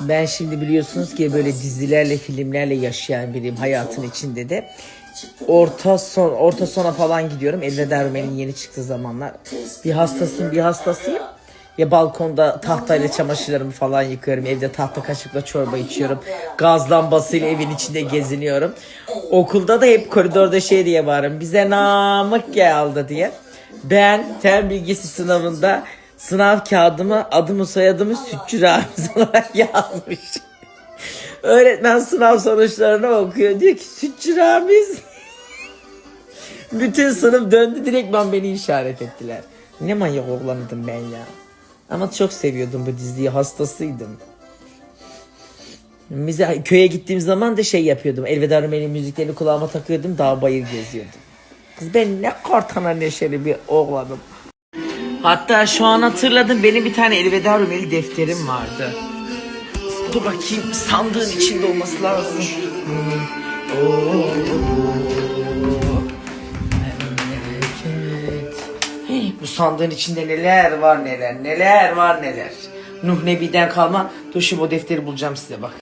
Ben şimdi biliyorsunuz ki böyle dizilerle, filmlerle yaşayan biriyim hayatın içinde de. Orta son orta sona falan gidiyorum. Elveda Rumen'in yeni çıktığı zamanlar. Bir hastasıyım, bir hastasıyım. Ya balkonda tahtayla çamaşırlarımı falan yıkıyorum. Evde tahta kaşıkla çorba içiyorum. Gaz lambasıyla evin içinde geziniyorum. Okulda da hep koridorda şey diye bağırırım. Bize namık geldi diye. Ben fen bilgisi sınavında sınav kağıdımı adımı soyadımı Sütçü Ramiz olarak yazmış. Öğretmen sınav sonuçlarını okuyor. Diyor ki Sütçü Ramiz. Bütün sınıf döndü direktman beni işaret ettiler. Ne manyak oğlanıydım ben ya. Ama çok seviyordum bu diziyi hastasıydım. Bize köye gittiğim zaman da şey yapıyordum. Elveda Rumeli müziklerini kulağıma takıyordum. Dağ bayır geziyordum. Kız ben ne kartana neşeli bir oğlanım. Hatta şu an hatırladım benim bir tane Elveda Rumeli defterim vardı. Dur bakayım sandığın içinde olması lazım. Bu sandığın içinde neler var neler neler var neler. Nuh Nebi'den kalma. Dur şimdi o defteri bulacağım size bak.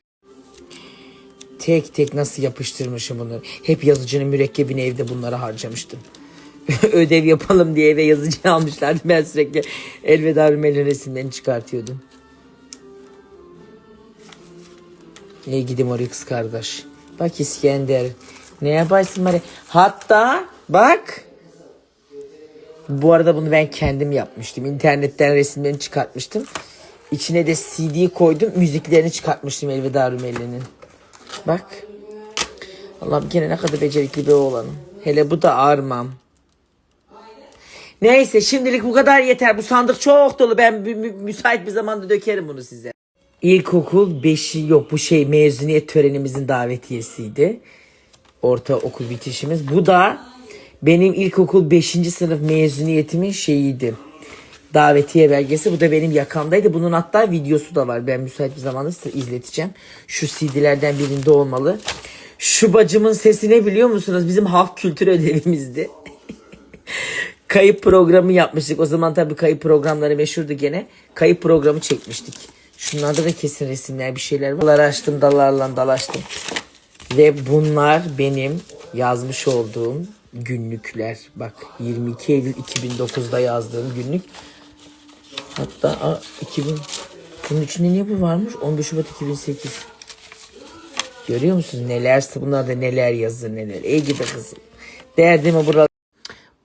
Tek tek nasıl yapıştırmışım bunu. Hep yazıcının mürekkebini evde bunlara harcamıştım. Ödev yapalım diye eve yazıcı almışlardı. Ben sürekli elveda Rümel'in resimlerini çıkartıyordum. Ne gidim oraya kız kardeş. Bak İskender. Ne yaparsın bari. Hatta bak. Bu arada bunu ben kendim yapmıştım. İnternetten resimlerini çıkartmıştım. İçine de CD koydum. Müziklerini çıkartmıştım Elveda Rümeli'nin. Bak. Allah'ım gene ne kadar becerikli bir oğlanım. Hele bu da armam. Neyse şimdilik bu kadar yeter. Bu sandık çok dolu. Ben mü- mü- müsait bir zamanda dökerim bunu size. İlkokul 5'i yok bu şey mezuniyet törenimizin davetiyesiydi. Ortaokul bitişimiz. Bu da benim ilkokul 5. sınıf mezuniyetimin şeyiydi. Davetiye belgesi. Bu da benim yakamdaydı. Bunun hatta videosu da var. Ben müsait bir zamanda size izleteceğim. Şu CD'lerden birinde olmalı. Şu bacımın sesi ne biliyor musunuz? Bizim halk kültür ödevimizdi. kayıp programı yapmıştık. O zaman tabii kayıp programları meşhurdu gene. Kayıp programı çekmiştik. Şunlarda da kesin resimler bir şeyler var. Dalları açtım dallarla dalaştım. Ve bunlar benim yazmış olduğum günlükler. Bak 22 Eylül 2009'da yazdığım günlük. Hatta a, 2000 bunun içinde niye bu varmış? 15 Şubat 2008. Görüyor musunuz neler bunlar da neler yazdı neler. Ey gidi kızım. Derdimi burada.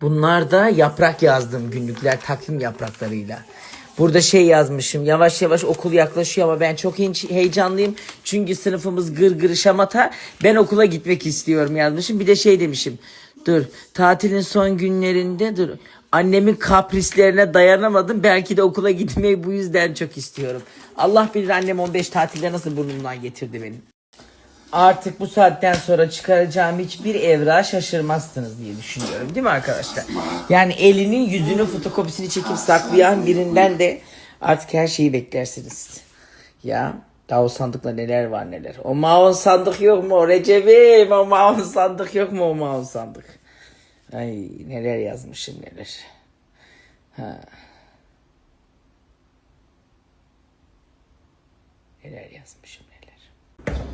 Bunlar da yaprak yazdığım günlükler takvim yapraklarıyla. Burada şey yazmışım yavaş yavaş okul yaklaşıyor ama ben çok he- heyecanlıyım. Çünkü sınıfımız gır gır şamata ben okula gitmek istiyorum yazmışım. Bir de şey demişim dur tatilin son günlerinde dur annemin kaprislerine dayanamadım. Belki de okula gitmeyi bu yüzden çok istiyorum. Allah bilir annem 15 tatilde nasıl burnumdan getirdi beni. Artık bu saatten sonra çıkaracağım hiçbir evrağa şaşırmazsınız diye düşünüyorum. Değil mi arkadaşlar? Yani elinin yüzünün fotokopisini çekip saklayan birinden de artık her şeyi beklersiniz. Ya daha o sandıkta neler var neler. O mavi sandık yok mu Recep'im? O mavi sandık yok mu o mavi sandık? Ay neler yazmışım neler. Ha. Neler yazmışım neler.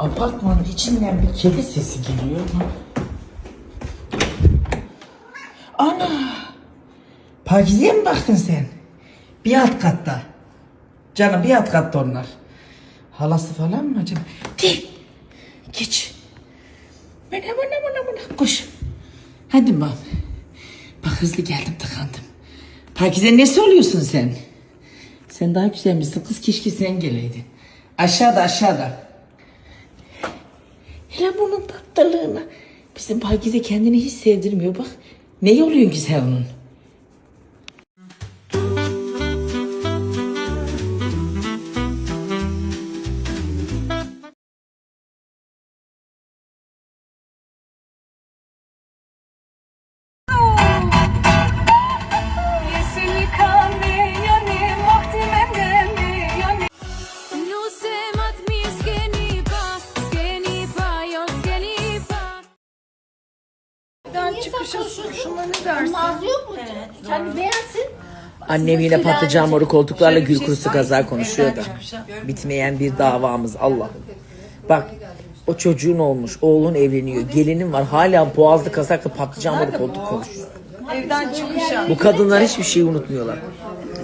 Apartmanın içinden bir kedi sesi geliyor. Ana! Pakize'ye mi baktın sen? Bir alt katta. Canım bir alt katta onlar. Halası falan mı acaba? De! Geç. Bana bana bana bana koş. Hadi bak. Bak hızlı geldim tıkandım. Pakize nesi oluyorsun sen? Sen daha güzelmişsin kız keşke sen geleydin. Aşağıda aşağıda. Hele bunun tatlılığına. Bizim Pakize kendini hiç sevdirmiyor bak. Ne oluyorsun ki sen onun? Kendi beğensin. Annem yine patlıcan moru koltuklarla gül kurusu kaza konuşuyor da. Bitmeyen bir davamız Allah'ım. Bak o çocuğun olmuş, oğlun evleniyor, gelinin var hala boğazlı kazaklı patlıcan moru koltuk konuşuyor. Evden çıkışa. Bu kadınlar hiçbir şeyi unutmuyorlar.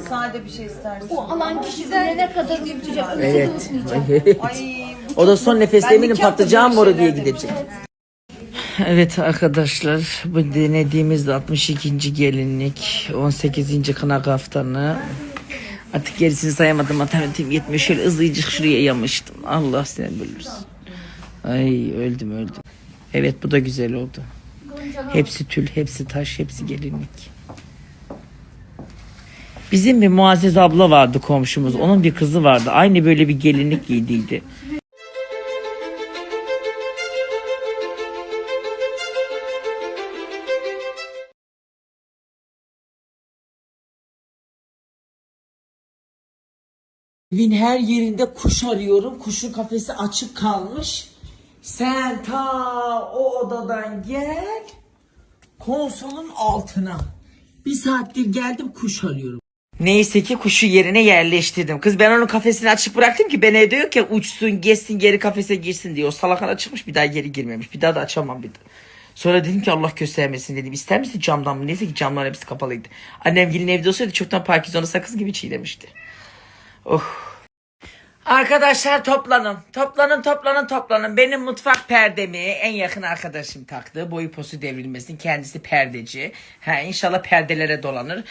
Sade bir şey istersin. alan kişi ne kadar unutacak. Evet. evet. O da son nefeste eminim patlıcan böyle moru diye şeyler gidecek. Evet arkadaşlar bu denediğimiz de 62. gelinlik 18. kına kaftanı. Artık gerisini sayamadım matematiğim yetmiyor. Şöyle hızlıcık şuraya yamıştım. Allah seni bilirsin ay öldüm öldüm. Evet bu da güzel oldu. Hepsi tül hepsi taş hepsi gelinlik. Bizim bir Muazzez abla vardı komşumuz. Onun bir kızı vardı. Aynı böyle bir gelinlik giydiydi Evin her yerinde kuş arıyorum. Kuşun kafesi açık kalmış. Sen ta o odadan gel. Konsolun altına. Bir saattir geldim kuş arıyorum. Neyse ki kuşu yerine yerleştirdim. Kız ben onun kafesini açık bıraktım ki ben evde yok ya uçsun geçsin geri kafese girsin diye. O salakana çıkmış bir daha geri girmemiş. Bir daha da açamam bir daha. Sonra dedim ki Allah göstermesin dedim. İster misin camdan mı? Neyse ki camların hepsi kapalıydı. Annem gelin evde olsaydı çoktan parkizonu sakız gibi çiğnemişti. Oh. Arkadaşlar toplanın. Toplanın toplanın toplanın. Benim mutfak perdemi en yakın arkadaşım taktı. Boyu posu devrilmesin. Kendisi perdeci. Ha, inşallah perdelere dolanır.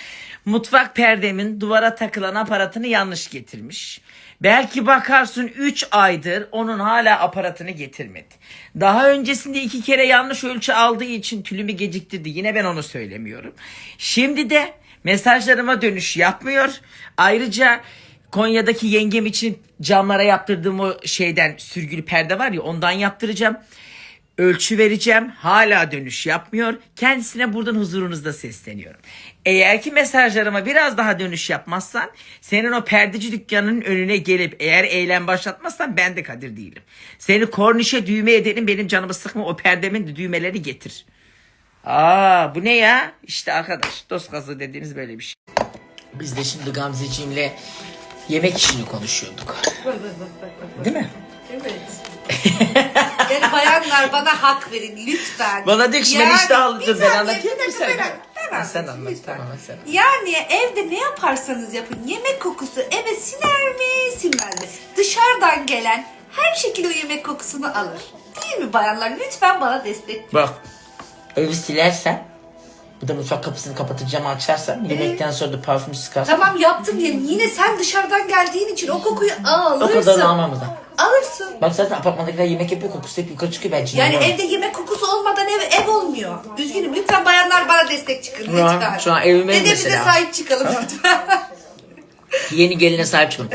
Mutfak perdemin duvara takılan aparatını yanlış getirmiş. Belki bakarsın 3 aydır onun hala aparatını getirmedi. Daha öncesinde iki kere yanlış ölçü aldığı için tülümü geciktirdi. Yine ben onu söylemiyorum. Şimdi de mesajlarıma dönüş yapmıyor. Ayrıca Konya'daki yengem için camlara yaptırdığım o şeyden sürgülü perde var ya ondan yaptıracağım. Ölçü vereceğim. Hala dönüş yapmıyor. Kendisine buradan huzurunuzda sesleniyorum. Eğer ki mesajlarıma biraz daha dönüş yapmazsan senin o perdeci dükkanının önüne gelip eğer eylem başlatmazsan ben de Kadir değilim. Seni kornişe düğme edelim benim canımı sıkma o perdemin de düğmeleri getir. Aa bu ne ya? İşte arkadaş dost kazığı dediğiniz böyle bir şey. Biz de şimdi Gamzeciğimle yemek işini konuşuyorduk. Değil mi? Yani bayanlar bana hak verin lütfen. Bana ben Yani bir dur ben anlatayım mı sen? dakika, ben- sen anlat lütfen. tamam sen. Yani evde ne yaparsanız yapın yemek kokusu eve siner mi sinmez mi? Dışarıdan gelen her şekilde o yemek kokusunu alır. Değil mi bayanlar? Lütfen bana destek. Bak evi silersen bu da mutfak kapısını kapatacağım açarsan yemekten sonra da parfüm sıkarsın. Tamam yaptım diyelim. Yine sen dışarıdan geldiğin için o kokuyu O alırsın. kadar almamızdan. Alırsın. Bak zaten apartmandakiler yemek yapıyor kokusu hep yukarı çıkıyor ben Yani evde yemek kokusu olmadan ev ev olmuyor. Üzgünüm lütfen bayanlar bana destek çıkın Şu an- şu an evime Dedemize mesela. sahip çıkalım lütfen. Yeni geline sahip çıkın.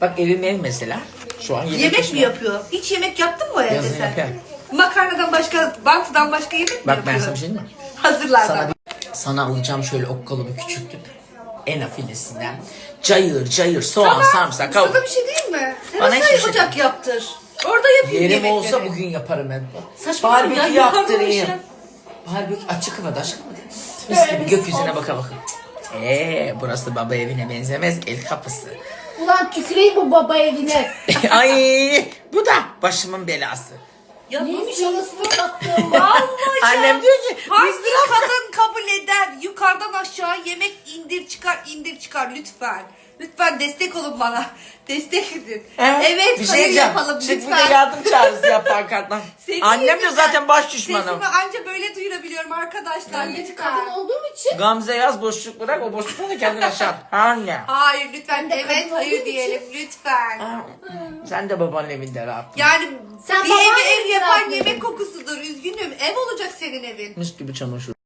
Bak evim ev mesela. Şu an yemek, yemek mi yapıyor? Hiç yemek yaptın mı o evde Yazın sen? yapıyorum. Makarnadan başka, bantıdan başka yemek mi Bak yapıyor? ben sana bir şey diyeyim mi? Hazırlardan. Sana, sana alacağım şöyle okkalı bir küçüklük. En afilesinden. Cayır cayır soğan sarımsak kavur. Sana bir şey diyeyim mi? Bana Terasa hiçbir şey- ocak yaptır. Orada yapayım Yerim yemekleri. olsa bugün yaparım ben. Ya, Barbekü yukarıda yaptırayım. Barbekü açık havada aşkım. Mis gibi gökyüzüne baka baka. Eee burası baba evine benzemez el kapısı. Ulan tüküreyim bu baba evine. Ay bu da başımın belası. Ya Neymiş anasını sattığım Vallahi Annem diyor ki Hangi kadın kabul eder? Yukarıdan aşağı yemek indir çıkar indir çıkar lütfen. Lütfen destek olun bana. Destek edin. evet bir hayır şey yapalım Çık lütfen. burada yardım çağrısı yap pankarttan. Annem de zaten baş düşmanım. Sesimi anca böyle duyurabiliyorum arkadaşlar. Ben de lütfen. kadın olduğum için. Gamze yaz boşluk bırak o boşlukta da kendin aşağı. at. Anne. Hayır lütfen de evet kadın hayır olduğum diyelim lütfen. Sen de babanın evinde rahat. Yani Sen bir evi ev yapan rahatladın? yemek kokusudur. Üzgünüm. Ev olacak senin evin. Mis gibi çamaşır.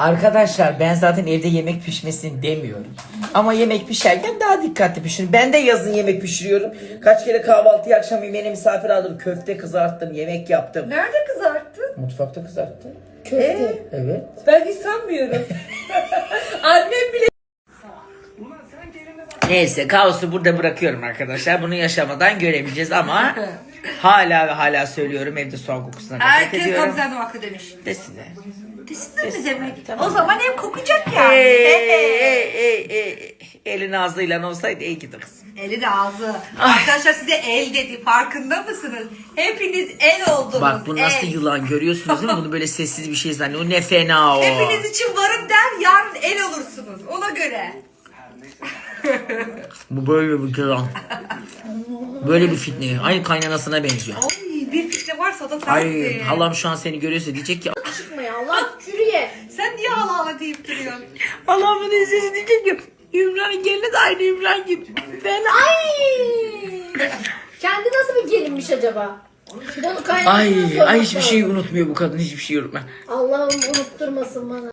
Arkadaşlar ben zaten evde yemek pişmesini demiyorum. Ama yemek pişerken daha dikkatli pişirin. Ben de yazın yemek pişiriyorum. Kaç kere kahvaltı akşam yemeğine misafir aldım. Köfte kızarttım, yemek yaptım. Nerede kızarttın? Mutfakta kızarttım. Köfte. Evet. Ben hiç sanmıyorum. Annem bile Neyse kaosu burada bırakıyorum arkadaşlar. Bunu yaşamadan görebileceğiz ama hala ve hala söylüyorum evde soğan kokusuna nefret Herkes ediyorum. Hanım haklı demiş. De size. Ötesinden mi demek? O zaman ev kokacak yani. Ey, ey, ey, ey. Elin ağzıyla olsaydı iyi gider kızım. Elin ağzı. Arkadaşlar size el dedi. Farkında mısınız? Hepiniz el oldunuz. Bak bu nasıl el. yılan görüyorsunuz değil mi? Bunu böyle sessiz bir şey zannediyor. O ne fena o. Hepiniz için varım der yarın el olursunuz. Ona göre. Bu böyle bir yılan. Böyle bir fitne. Aynı kaynanasına benziyor. Varsa o da sensin. Ay halam şu an seni görüyorsa diyecek ki Çıkma ya Allah çürüye. Sen niye hala hala deyip duruyorsun? Halamın sesi diyecek ki İmran'ın gelini de aynı İmran gibi. Ben Ay. Kendi nasıl bir gelinmiş acaba? Ay, ay hiçbir şey unutmuyor bu kadın hiçbir şey unutma. Allah'ım unutturmasın bana.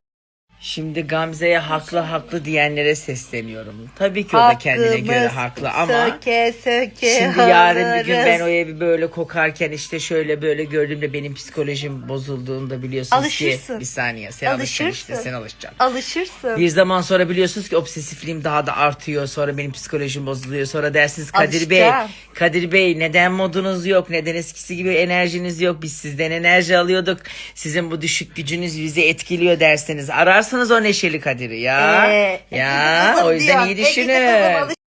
Şimdi Gamze'ye haklı haklı diyenlere sesleniyorum. Tabii ki o da kendine göre haklı ama Söke söke şimdi yarın bir gün ben o evi böyle kokarken işte şöyle böyle gördüğümde benim psikolojim bozulduğunda biliyorsunuz Alışırsın. ki bir saniye sen alışacaksın Alışırsın. işte sen alışacaksın. Alışırsın. Bir zaman sonra biliyorsunuz ki obsesifliğim daha da artıyor. Sonra benim psikolojim bozuluyor. Sonra dersiniz Kadir Bey, Alışacağım. Kadir Bey neden modunuz yok? Neden eskisi gibi enerjiniz yok? Biz sizden enerji alıyorduk. Sizin bu düşük gücünüz bizi etkiliyor derseniz. Ararsınız o neşeli Kadir'i ya. Ee, ya o yüzden diyor, iyi düşünün.